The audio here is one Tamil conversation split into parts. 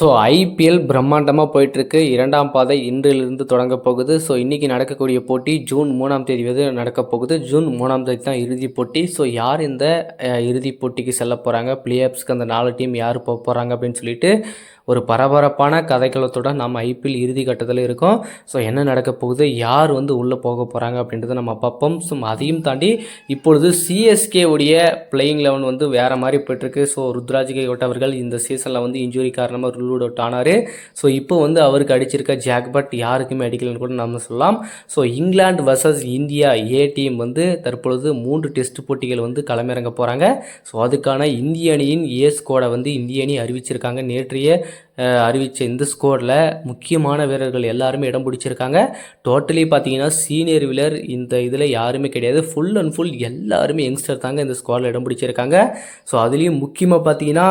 ஸோ ஐபிஎல் பிரம்மாண்டமாக போயிட்டுருக்கு. இரண்டாம் பாதை இன்றிலிருந்து தொடங்க போகுது. ஸோ இன்றைக்கி நடக்கக்கூடிய போட்டி ஜூன் மூணாம் தேதி வந்து நடக்க போகுது. ஜூன் மூணாம் தேதி தான் இறுதிப் போட்டி. ஸோ யார் இந்த இறுதிப் போட்டிக்கு செல்ல போகிறாங்க பிளேயர்ஸ்க்கு அந்த நாலு டீம் யார் போக போகிறாங்க அப்படின்னு சொல்லிட்டு ஒரு பரபரப்பான கதைக்களத்துடன் நம்ம ஐபிஎல் இறுதி கட்டத்தில் இருக்கோம். ஸோ என்ன நடக்க போகுது? யார் வந்து உள்ளே போக போகிறாங்க அப்படின்றத நம்ம பார்ப்போம். ஸோ அதையும் தாண்டி இப்பொழுது சிஎஸ்கே உடைய பிளேயிங் லெவன் வந்து வேறு மாதிரி போயிட்டுருக்கு. ஸோ ருத்ராஜ் கைகோட் அவர்கள் இந்த சீசனில் வந்து இன்ஜுரி காரணமாக ரூல் அவுட் ஆனார். ஸோ இப்போ வந்து அவருக்கு அடிச்சிருக்க ஜாக்பட் யாருக்குமே அடிக்கலன்னு கூட நம்ம சொல்லலாம். So England versus India A team வந்து தற்பொழுது மூன்று டெஸ்ட் போட்டிகள் வந்து களமிறங்க போகிறாங்க ஸோ அதுக்கான இந்திய அணியின் ஏ ஸ்கோடை வந்து இந்திய அணி அறிவிச்சிருக்காங்க நேற்றைய அறிவித்த இந்த ஸ்கோரில் முக்கியமான வீரர்கள் எல்லாருமே இடம் பிடிச்சிருக்காங்க. டோட்டலி பார்த்தீங்கன்னா சீனியர் வீலர் இந்த இதில் யாருமே கிடையாது. ஃபுல் அண்ட் ஃபுல் எல்லாருமே யங்ஸ்டர் தாங்க இந்த ஸ்குவாடில் இடம் பிடிச்சிருக்காங்க. ஸோ அதுலேயும் முக்கியமாக பார்த்தீங்கன்னா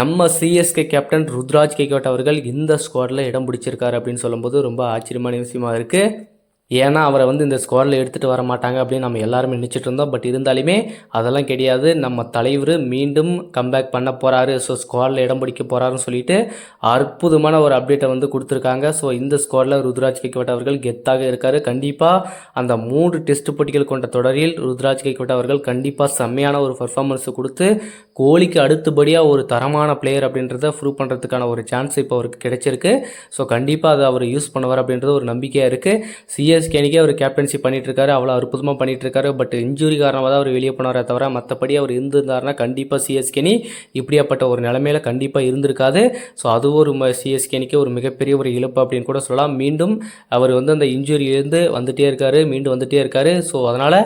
நம்ம சிஎஸ்கே கேப்டன் ருத்ராஜ் கேகோட் அவர்கள் இந்த ஸ்குவாடில் இடம் பிடிச்சிருக்காரு அப்படின்னு சொல்லும்போது ரொம்ப ஆச்சரியமான விஷயமா இருக்குது ஏன்னா அவரை வந்து இந்த ஸ்குவாடில் எடுத்துகிட்டு வர மாட்டாங்க அப்படின்னு நம்ம எல்லாருமே நினச்சிட்டு இருந்தோம். பட் இருந்தாலுமே அதெல்லாம் கிடையாது. நம்ம தலைவர் மீண்டும் கம்பேக் பண்ண போகிறாரு ஸோ ஸ்குவாடில் இடம் பிடிக்க போகிறாருன்னு சொல்லிட்டு அற்புதமான ஒரு அப்டேட்டை வந்து கொடுத்துருக்காங்க. ஸோ இந்த ஸ்குவாடில் ருத்ராஜ் கெய்கோட் அவர்கள் கெத்தாக இருக்கார். கண்டிப்பாக அந்த மூன்று டெஸ்ட் போட்டிகள் கொண்ட தொடரில் ருத்ராஜ் கெய்கோட் அவர்கள் கண்டிப்பாக செம்மையான ஒரு பர்ஃபார்மன்ஸை கொடுத்து கோலிக்கு அடுத்தபடியாக ஒரு தரமான பிளேயர் அப்படின்றத ப்ரூவ் பண்ணுறதுக்கான ஒரு சான்ஸ் இப்போ அவருக்கு கிடைச்சிருக்கு. ஸோ கண்டிப்பாக அதை அவர் யூஸ் பண்ணுவார் அப்படின்றது ஒரு நம்பிக்கையாக இருக்குது சிஎஸ் சிஎஸ்கே அணிக்கே அவர் கேப்டன்சி பண்ணிட்டுருக்காரு. அவ்வளோ அற்புதமாக பண்ணிகிட்ருக்காரு பட் இன்ஜுரி காரணமாக தான் அவர் வெளியே போனாரே தவிர மற்றபடி அவர் இருந்திருந்தாருன்னா கண்டிப்பாக சிஎஸ்கே அணி இப்படியாப்பட்ட ஒரு நிலமையில கண்டிப்பாக இருந்திருக்காது. ஸோ அது ஒரு சிஎஸ்கே அணிக்கு ஒரு மிகப்பெரிய ஒரு இழப்பு அப்படின்னு கூட சொல்லலாம். மீண்டும் அவர் வந்து அந்த இன்ஜுரியிலேருந்து வந்துகிட்டே இருக்காரு. மீண்டும் வந்துகிட்டே இருக்காரு. ஸோ அதனால்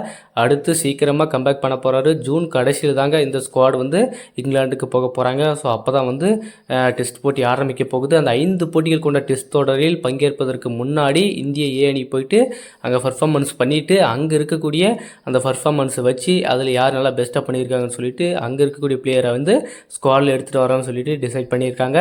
அடுத்து சீக்கிரமாக கம்பேக் பண்ண போகிறாரு ஜூன் கடைசியில் தாங்க இந்த ஸ்குவாட் வந்து இங்கிலாந்துக்கு போக போகிறாங்க ஸோ அப்போ தான் வந்து டெஸ்ட் போட்டி ஆரம்பிக்க போகுது. அந்த ஐந்து போட்டிகள் கொண்ட டெஸ்ட் தொடரில் பங்கேற்பதற்கு முன்னாடி இந்திய ஏ அணி போயிட்டு அங்கே பர்ஃபார்மன்ஸ் பண்ணிவிட்டு அங்கே இருக்கக்கூடிய அந்த பர்ஃபார்மன்ஸை வச்சு அதில் யார் நல்லா பெஸ்ட்டாக பண்ணியிருக்காங்கன்னு சொல்லிட்டு அங்கே இருக்கக்கூடிய பிளேயரை வந்து ஸ்குவாடில் எடுத்துகிட்டு வரோன்னு சொல்லிட்டு டிசைட் பண்ணியிருக்காங்க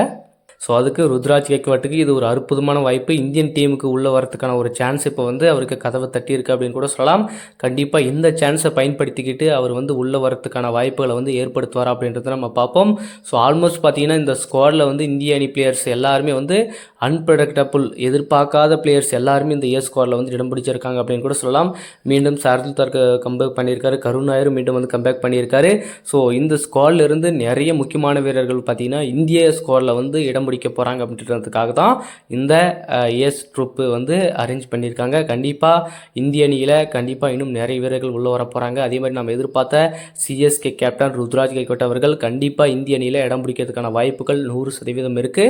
ஸோ அதுக்கு ருத்ராஜ் கேக்வாட்டுக்கு இது ஒரு அற்புதமான வாய்ப்பு. இந்தியன் டீமுக்கு உள்ளே வரதுக்கான ஒரு சான்ஸ் இப்போ வந்து அவருக்கு கதவை தட்டியிருக்கு அப்படின்னு கூட சொல்லலாம். கண்டிப்பாக இந்த சான்ஸை பயன்படுத்திக்கிட்டு அவர் வந்து உள்ளே வரதுக்கான வாய்ப்புகளை வந்து ஏற்படுத்துவார் அப்படின்றத நம்ம பார்ப்போம். ஸோ ஆல்மோஸ்ட் பார்த்தீங்கன்னா இந்த ஸ்குவாடில் வந்து இந்திய அணி பிளேயர்ஸ் எல்லாருமே வந்து அன்பிரடக்டபுள் எதிர்பார்க்காத பிளேயர்ஸ் எல்லாருமே இந்த ஏ ஸ்குவாடில் வந்து இடம் பிடிச்சிருக்காங்க அப்படின்னு கூட சொல்லலாம். மீண்டும் சார்தில் தர்க்க கம்பேக் பண்ணியிருக்காரு. கருண் நாயரும் மீண்டும் வந்து கம்பேக் பண்ணியிருக்காரு. ஸோ இந்த ஸ்குவாட்லேருந்து நிறைய முக்கியமான வீரர்கள் பார்த்தீங்கன்னா இந்திய ஸ்குவாடில் வந்து இடம் பிடிக்க போகிறாங்க அப்படின்றதுக்காக தான் இந்த ஏஸ் ட்ரூப்பு வந்து அரேஞ்ச் பண்ணியிருக்காங்க. கண்டிப்பாக இந்திய அணியில் கண்டிப்பாக இன்னும் நிறைய வீரர்கள் உள்ளே வர போகிறாங்க அதே மாதிரி நம்ம எதிர்பார்த்த சிஎஸ்கே கேப்டன் ருத்ராஜ் கைகோட் அவர்கள் கண்டிப்பாக இந்திய அணியில் இடம் பிடிக்கிறதுக்கான வாய்ப்புகள் நூறு சதவீதம் இருக்குது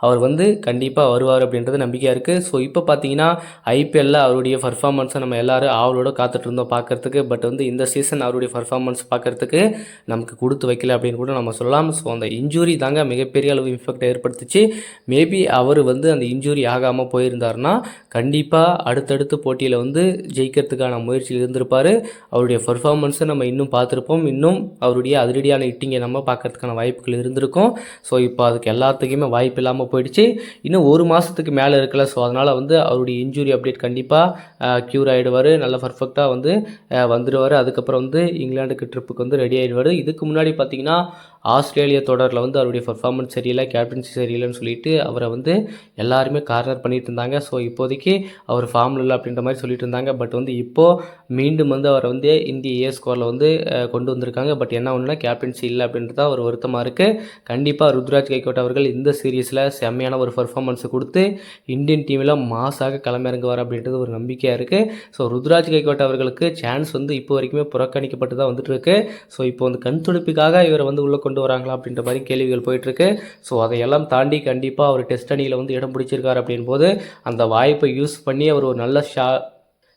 அவர் வந்து கண்டிப்பாக வருவார் அப்படின்றது நம்பிக்கையாக இருக்குது ஸோ இப்போ பார்த்தீங்கன்னா ஐபிஎல்லில் அவருடைய பர்ஃபார்மன்ஸை நம்ம எல்லாரும் ஆவலோட காத்துட்டு இருந்தோம் பார்க்குறதுக்கு பட் வந்து இந்த சீசன் அவருடைய பர்ஃபார்மன்ஸ் பார்க்குறதுக்கு நமக்கு கொடுத்து வைக்கல அப்படின்னு கூட நம்ம சொல்லலாம். ஸோ அந்த இன்ஜூரி தாங்க மிகப்பெரிய அளவு இன்ஃபெக்ட் ஏற்படுத்துச்சு. மேபி அவர் வந்து அந்த இன்ஜூரி ஆகாமல் போயிருந்தாருன்னா கண்டிப்பாக அடுத்தடுத்து போட்டியில் வந்து ஜெயிக்கிறதுக்கான முயற்சியில் இருந்திருப்பார். அவருடைய பர்ஃபார்மன்ஸை நம்ம இன்னும் பார்த்துருப்போம் இன்னும் அவருடைய அதிரடியான இட்டிங்கை நம்ம பார்க்கறதுக்கான வாய்ப்புகள் இருந்திருக்கும். ஸோ இப்போ அதுக்கு எல்லாத்துக்குமே வாய்ப்பு இல்லாமல் போயிடுச்சு. இன்னும் ஒரு மாதத்துக்கு மேலே இருக்கல. ஸோ அதனால் வந்து அவருடைய இன்ஜுரி அப்டேட் கண்டிப்பாக க்யூர் ஆகிடுவார் நல்ல பர்ஃபெக்டாக வந்து வந்துடுவார் அதுக்கப்புறம் வந்து இங்கிலாந்துக்கு ட்ரிப்புக்கு வந்து ரெடி ஆகிடுவார் இதுக்கு முன்னாடி பார்த்தீங்கன்னா ஆஸ்திரேலிய தொடரில் வந்து அவருடைய பர்ஃபார்மன்ஸ் சரியில்லை கேப்டன்சி சரியில்லைன்னு சொல்லிட்டு அவரை வந்து எல்லாருமே கார்னர் பண்ணிட்டு இருந்தாங்க. ஸோ இப்போதைக்கு அவர் ஃபார்மில் இல்லை அப்படின்ற மாதிரி சொல்லிட்டு இருந்தாங்க. பட் வந்து இப்போது மீண்டும் வந்து அவரை வந்து இந்திய ஏ ஸ்கோரில் வந்து கொண்டு வந்திருக்காங்க. பட் என்ன ஒன்றுனா கேப்டன்சி இல்லை அப்படின்றது தான் ஒரு வருத்தமாக இருக்குது கண்டிப்பாக ருத்ராஜ் கைகோட் அவர்கள் இந்த சீரீஸில் செம்மையான ஒரு பர்ஃபார்மன்ஸை கொடுத்து இந்தியன் டீமில் மாசாக களமிறங்குவார் அப்படின்றது ஒரு நம்பிக்கையாக இருக்குது ஸோ ருத்ராஜ் கைகோட் அவர்களுக்கு சான்ஸ் வந்து இப்போ வரைக்குமே புறக்கணிக்கப்பட்டு தான் வந்துட்டு இருக்கு. ஸோ இப்போ வந்து கண் துடிப்புக்காக இவரை வந்து உள்ள கொண்டு வராங்களா அப்படின்ற மாதிரி கேள்விகள் போயிட்டுருக்கு. ஸோ அதையெல்லாம் தாண்டி கண்டிப்பாக அவர் டெஸ்ட் அணியில் வந்து இடம் பிடிச்சிருக்காரு அப்படின்போது அந்த வாய்ப்பை யூஸ் பண்ணி அவர் ஒரு நல்ல ஷா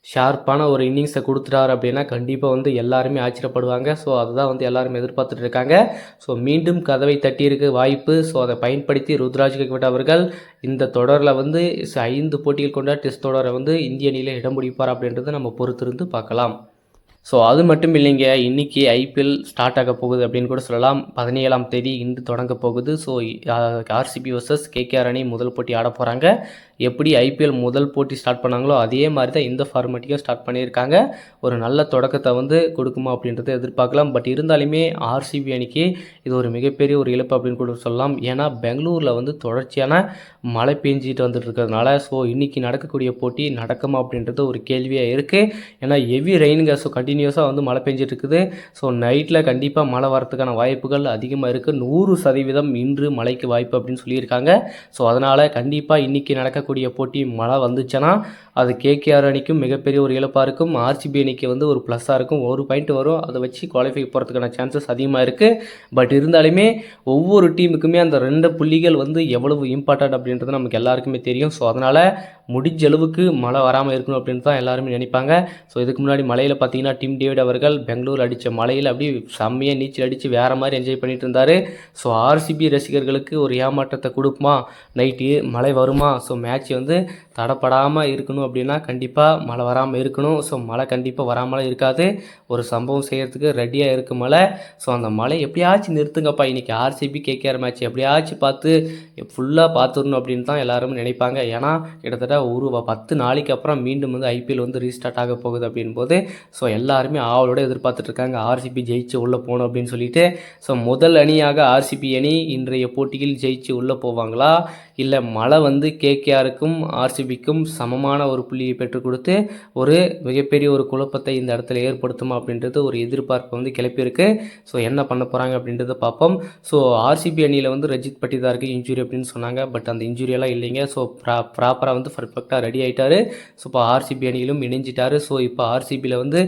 ஷார்ப்பான ஒரு இன்னிங்ஸை கொடுத்துட்டார் அப்படின்னா கண்டிப்பாக வந்து எல்லாருமே ஆச்சரியப்படுவாங்க. ஸோ அதுதான் வந்து எல்லாருமே எதிர்பார்த்துட்டு இருக்காங்க. ஸோ மீண்டும் கதவை தட்டியிருக்கு வாய்ப்பு. ஸோ அதை பயன்படுத்தி ருத்ராஜ் கெக்வட் அவர்கள் இந்த தொடரில் வந்து ச- ஐந்து போட்டிகள் கொண்ட டெஸ்ட் தொடரை வந்து இந்திய அணியில் இடம் பிடிப்பார் அப்படின்றத நம்ம பொறுத்திருந்து பார்க்கலாம். ஸோ அது மட்டும் இல்லைங்க இன்னைக்கு ஐபிஎல் ஸ்டார்ட் ஆக போகுது அப்படின்னு கூட சொல்லலாம். பதினேழாம் தேதி இன்று தொடங்க போகுது. ஸோ ஆர்சிபி வர்சஸ் கேகேஆர் அணி முதல் போட்டி ஆட போகிறாங்க எப்படி ஐபிஎல் முதல் போட்டி ஸ்டார்ட் பண்ணாங்களோ அதே மாதிரி தான் இந்த ஃபார்மேட்டையும் ஸ்டார்ட் பண்ணியிருக்காங்க. ஒரு நல்ல தொடக்கத்தை வந்து கொடுக்குமா அப்படின்றத எதிர்பார்க்கலாம். பட் இருந்தாலுமே ஆர்சிபி அணிக்கு இது ஒரு மிகப்பெரிய ஒரு இழப்பு அப்படின்னு கூட சொல்லலாம். ஏன்னா பெங்களூரில் வந்து தொடர்ச்சியான மழை பெஞ்சிட்டு வந்துட்டு இருக்கிறதுனால ஸோ இன்றைக்கி நடக்கக்கூடிய போட்டி நடக்குமா அப்படின்றது ஒரு கேள்வியாக இருக்குது ஏன்னா ஹெவி கேஸோ கண்டி கண்டினியூஸாக வந்து மழை பெஞ்சிட்டு இருக்குது ஸோ நைட்டில் கண்டிப்பாக மழை வரதுக்கான வாய்ப்புகள் அதிகமாக இருக்குது நூறு சதவீதம் இன்று மழைக்கு வாய்ப்பு அப்படின்னு சொல்லியிருக்காங்க. ஸோ அதனால் கண்டிப்பாக இன்றைக்கி நடக்கக்கூடிய போட்டி மழை வந்துச்சுன்னா அது கேகேஆர் அணிக்கும் மிகப்பெரிய ஒரு இழப்பாக இருக்கும். ஆர்சிபி அணிக்கு வந்து ஒரு ப்ளஸ்ஸாக இருக்கும். ஒரு பாயிண்ட் வரும். அதை வச்சு குவாலிஃபை போகிறதுக்கான சான்சஸ் அதிகமாக இருக்குது பட் இருந்தாலுமே ஒவ்வொரு டீமுக்குமே அந்த ரெண்டு புள்ளிகள் வந்து எவ்வளவு இம்பார்ட்டன்ட் அப்படின்றது நமக்கு எல்லாருக்குமே தெரியும். ஸோ அதனால் முடிஞ்ச அளவுக்கு மழை வராமல் இருக்கணும் அப்படின்னு தான் எல்லாருமே நினைப்பாங்க. ஸோ இதுக்கு முன்னாடி மலையில் பார்த்தீங்கன்னா டிம் டேவிட் அவர்கள் பெங்களூர் அடித்த மலையில் அப்படியே செம்மையாக நீச்சல் அடித்து வேறு மாதிரி என்ஜாய் பண்ணிட்டு இருந்தார். ஸோ ஆர்சிபி ரசிகர்களுக்கு ஒரு ஏமாற்றத்தை கொடுக்குமா? நைட்டு மழை வருமா? ஸோ மேட்ச் வந்து தடப்படாமல் இருக்கணும் அப்படின்னா கண்டிப்பாக மழை வராமல் இருக்கணும். ஸோ மழை கண்டிப்பாக வராமலாம் இருக்காது. ஒரு சம்பவம் செய்கிறதுக்கு ரெடியாக இருக்கு மழை. ஸோ அந்த மழை எப்படியாச்சும் நிறுத்துங்கப்பா. இன்றைக்கி ஆர்சிபி கேகேஆர் மேட்ச் எப்படியாச்சும் பார்த்து ஃபுல்லாக பார்த்துடணும் அப்படின்னு தான் எல்லாரும் நினைப்பாங்க. ஏன்னா கிட்டத்தட்ட ஒரு பத்து நாளைக்கு அப்புறம் மீண்டும் வந்து ஐபிஎல் வந்து ரீஸ்டார்ட் ஆக போகுது அப்படின் போது ஸோ எல்லாருமே ஆவலோட எதிர்பார்த்துட்டு இருக்காங்க ஆர்சிபி ஜெயிச்சு உள்ளே போகணும் அப்படின்னு சொல்லிட்டு. ஸோ முதல் அணியாக ஆர்சிபி அணி இன்றைய போட்டியில் ஜெயிச்சு உள்ளே போவாங்களா? இல்லை மழை வந்து கேகேஆருக்கும் ஆர்சிபிக்கும் சமமான ஒரு புள்ளியை பெற்றுக் கொடுத்து ஒரு மிகப்பெரிய ஒரு குழப்பத்தை இந்த இடத்துல ஏற்படுத்துமா அப்படின்றது ஒரு எதிர்பார்ப்பு வந்து கிளப்பியிருக்கு. ஸோ என்ன பண்ண போகிறாங்க அப்படின்றத பார்ப்போம். ஸோ ஆர்சிபி அணியில் வந்து ரஜித் பட்டிதாருக்கு இன்ஜுரி அப்படின்னு சொன்னாங்க. பட் அந்த இன்ஜுரியெல்லாம் இல்லைங்க. ஸோ ப்ரா ப்ராப்பராக வந்து பர்ஃபெக்டாக ரெடி ஆகிட்டார் ஸோ இப்போ ஆர்சிபி அணியிலும் இணைஞ்சிட்டாரு. ஸோ இப்போ ஆர்சிபியில் வந்து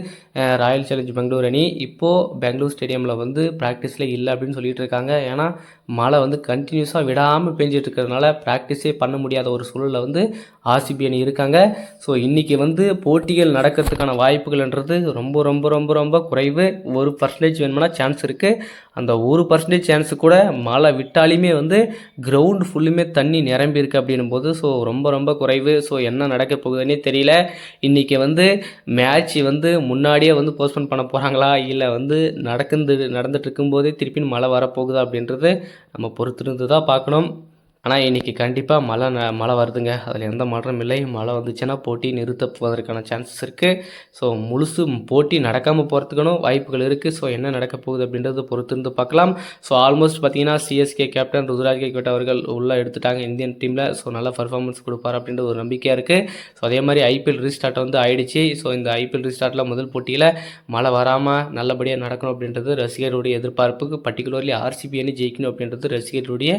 ராயல் சேலஞ்ச் பெங்களூர் அணி இப்போது பெங்களூர் ஸ்டேடியமில் வந்து ப்ராக்டிஸில் இல்லை அப்படின்னு சொல்லிட்டு இருக்காங்க. ஏன்னா மழை வந்து கண்டினியூஸாக விடாமல் பெஞ்சிட்டு இருக்கிறதுனால ப்ராக்டிஸே பண்ண முடியாத ஒரு சூழலில் வந்து ஆர்சிபி அணி இருக்காங்க. ஸோ இன்றைக்கி வந்து போட்டிகள் நடக்கிறதுக்கான வாய்ப்புகள்ன்றது ரொம்ப ரொம்ப ரொம்ப ரொம்ப குறைவு. ஒரு பர்சன்டேஜ் வேணும்னா சான்ஸ் இருக்குது அந்த ஒரு பர்சன்டேஜ் சான்ஸு கூட மழை விட்டாலுமே வந்து கிரவுண்ட் ஃபுல்லுமே தண்ணி நிரம்பி இருக்குது அப்படின்னும் போது ஸோ ரொம்ப ரொம்ப குறைவு. ஸோ என்ன நடக்க போகுதுன்னே தெரியல. இன்றைக்கி வந்து மேட்ச் வந்து முன்னாடியே வந்து போஸ்ட்போன் பண்ண போகிறாங்களா இல்லை வந்து நடக்குது நடந்துட்டு இருக்கும்போதே திருப்பி மழை வரப்போகுதா அப்படின்றது நம்ம பொறுத்திருந்து தான் பார்க்கணும். ஆனால் இன்றைக்கி கண்டிப்பாக மழை ந- மழை வருதுங்க. அதில் எந்த மாற்றமும் இல்லை. மழை வந்துச்சுன்னா போட்டி நிறுத்த போவதற்கான சான்சஸ் இருக்குது ஸோ முழுசு போட்டி நடக்காமல் போகிறதுக்கான வாய்ப்புகள் இருக்குது ஸோ என்ன நடக்க போகுது அப்படின்றத பொறுத்திருந்து பார்க்கலாம். ஸோ ஆல்மோஸ்ட் பார்த்தீங்கன்னா சிஎஸ்கே கேப்டன் ருதுராஜ் கேட் அவர்கள் உள்ளே எடுத்துட்டாங்க இந்தியன் டீமில் ஸோ நல்ல பர்ஃபார்மன்ஸ் கொடுப்பார் அப்படின்ற ஒரு நம்பிக்கையாக இருக்குது ஸோ அதே மாதிரி ஐபிஎல் ரீஸ்டார்ட் வந்து ஆயிடுச்சு. ஸோ இந்த ஐபிஎல் ரீஸ்டார்ட்டில் முதல் போட்டியில் மழை வராமல் நல்லபடியாக நடக்கணும் அப்படின்றது ரசிகருடைய எதிர்பார்ப்புக்கு பர்டிகுலர்லி ஆர்சிபி அணி ஜெயிக்கணும் அப்படின்றது ரசிகர்களுடைய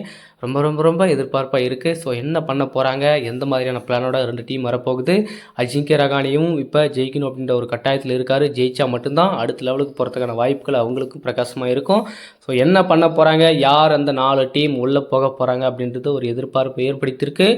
ரொம்ப ரொம்ப ரொம்ப எதிர்பார்ப்பாக இருக்குது ஸோ என்ன பண்ண போகிறாங்க எந்த மாதிரியான பிளானோட ரெண்டு டீம் வரப்போகுது? அஜிங்கிய ரகானியும் இப்போ ஜெயிக்கணும் அப்படின்ற ஒரு கட்டாயத்தில் இருக்கார். ஜெயிச்சா மட்டும்தான் அடுத்த லெவலுக்கு போகிறதுக்கான வாய்ப்புகள் அவங்களுக்கும் பிரகாசமாக இருக்கும். ஸோ என்ன பண்ண போகிறாங்க யார் அந்த நாலு டீம் உள்ளே போக போகிறாங்க அப்படின்றது ஒரு எதிர்பார்ப்பு ஏற்படுத்தியிருக்கு.